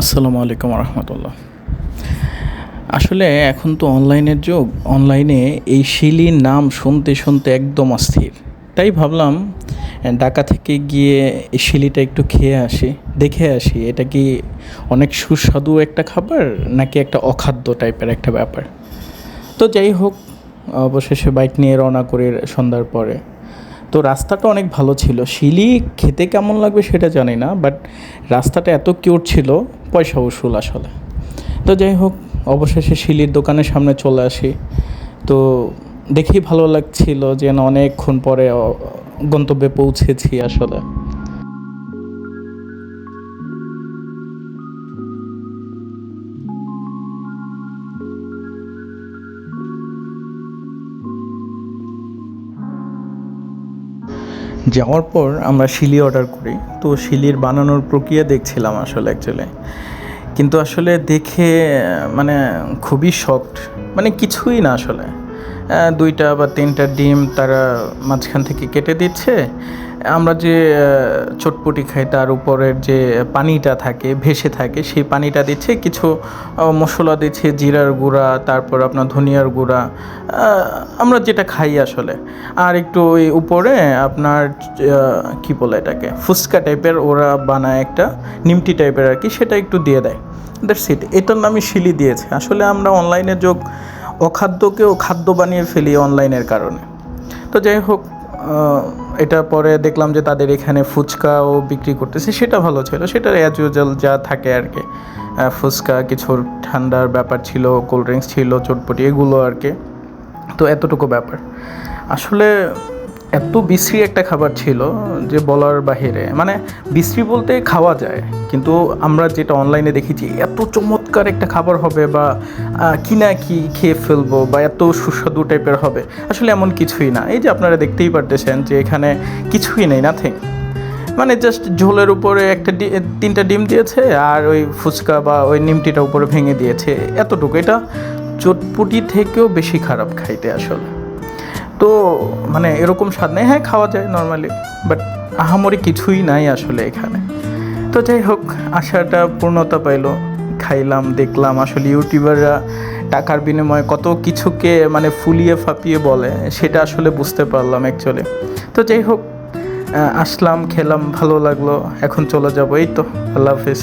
আসসালামু আলাইকুম রহমতুল্লাহ আসলে এখন তো অনলাইনের যুগ, অনলাইনে এই শিলির নাম শুনতে শুনতে একদম অস্থির। তাই ভাবলাম, ঢাকা থেকে গিয়ে এই শিলিটা একটু খেয়ে আসি, দেখে আসি, এটা কি অনেক সুস্বাদু একটা খাবার, নাকি একটা অখাদ্য টাইপের একটা ব্যাপার? তো যাই হোক, অবশেষে বাইক নিয়ে রওনা করি সন্ধ্যার পরে। তো রাস্তাটা অনেক ভালো ছিল। শিলি খেতে কেমন লাগবে সেটা জানি না, বাট রাস্তাটা এত কিউট ছিল পয়সা উসুল আসলে। তো যাই হোক, অবশেষে শিলির দোকানের সামনে চলে আসি। তো দেখি ভালো লাগছিল যেন অনেকক্ষণ পরে গন্তব্যে পৌঁছেছি আসলে। যাওয়ার পর আমরা শিলি অর্ডার করি। তো শিলির বানানোর প্রক্রিয়া দেখছিলাম আসলে অ্যাকচুয়ালি কিন্তু আসলে দেখে মানে খুবই শক্ট মানে কিছুই না আসলে। দুইটা বা তিনটা ডিম তারা মাঝখান থেকে কেটে দিচ্ছে। আমরা যে চটপটি খাই, তার উপরের যে পানিটা থাকে, ভেসে থাকে, সেই পানিটা দিচ্ছে, কিছু মশলা দিচ্ছে, জিরার গুঁড়া, তারপর আপনার ধনিয়ার গুঁড়া আমরা যেটা খাই আসলে। আর একটু ওই উপরে আপনার কি বলে এটাকে, ফুচকা টাইপের ওরা বানায় একটা, নিমটি টাইপের আর কি, সেটা একটু দিয়ে দেয়। দ্যাটস ইট এটার নামই শিলি দিয়েছে। আসলে আমরা অনলাইনে যোগ অখাদ্যকেও খাদ্য বানিয়ে ফেলি অনলাইনের কারণে। তো যাই হোক এটা পরে দেখলাম যে তাদের এখানে ফুচকাও বিক্রি করতেছে, সেটা ভালো ছিল। সেটার অ্যাজ ইউজুয়াল যা থাকে আর কি। ফুচকা, কিছু ঠান্ডার ব্যাপার ছিল কোল্ড ড্রিঙ্কস ছিল, চটপটি, এগুলো আর কি। তো এতটুকু ব্যাপার। আসলে এত বিশ্রী একটা খাবার ছিল যে বলার বাহিরে। মানে বিশ্রী বলতে খাওয়া যায় কিন্তু আমরা যেটা অনলাইনে দেখেছি এত চমৎকার একটা খাবার হবে বা আহ, কি খেয়ে ফেলব বা এত সুস্বাদু টাইপের হবে আসলে এমন কিছুই না। এই যে আপনারা দেখতেই পারতেছেন যে এখানে কিছুই নেই নাথিং মানে জাস্ট ঝোলের উপরে একটা তিনটা ডিম দিয়েছে আর ওই ফুচকা বা ওই নিমটিটা উপরে ভেঙে দিয়েছে এতটুকু। এটা চটপুটি থেকেও বেশি খারাপ খাইতে আসলে। তো মানে এরকম স্বাদ নেই। হ্যাঁ খাওয়া যায় নর্মালি বাট আহামরি কিছুই নাই আসলে এখানে। তো যাই হোক, আশাটা পূর্ণতা পাইলো। খাইলাম, দেখলাম আসলে ইউটিউবাররা টাকার বিনিময়ে কত কিছুকে মানে ফুলিয়ে ফাপিয়ে বলে, সেটা আসলে বুঝতে পারলাম অ্যাকচুয়ালি তো যাই হোক আসলাম, খেলাম, ভালো লাগল। এখন চলে যাব, এই তো, আল্লাহ হাফিজ।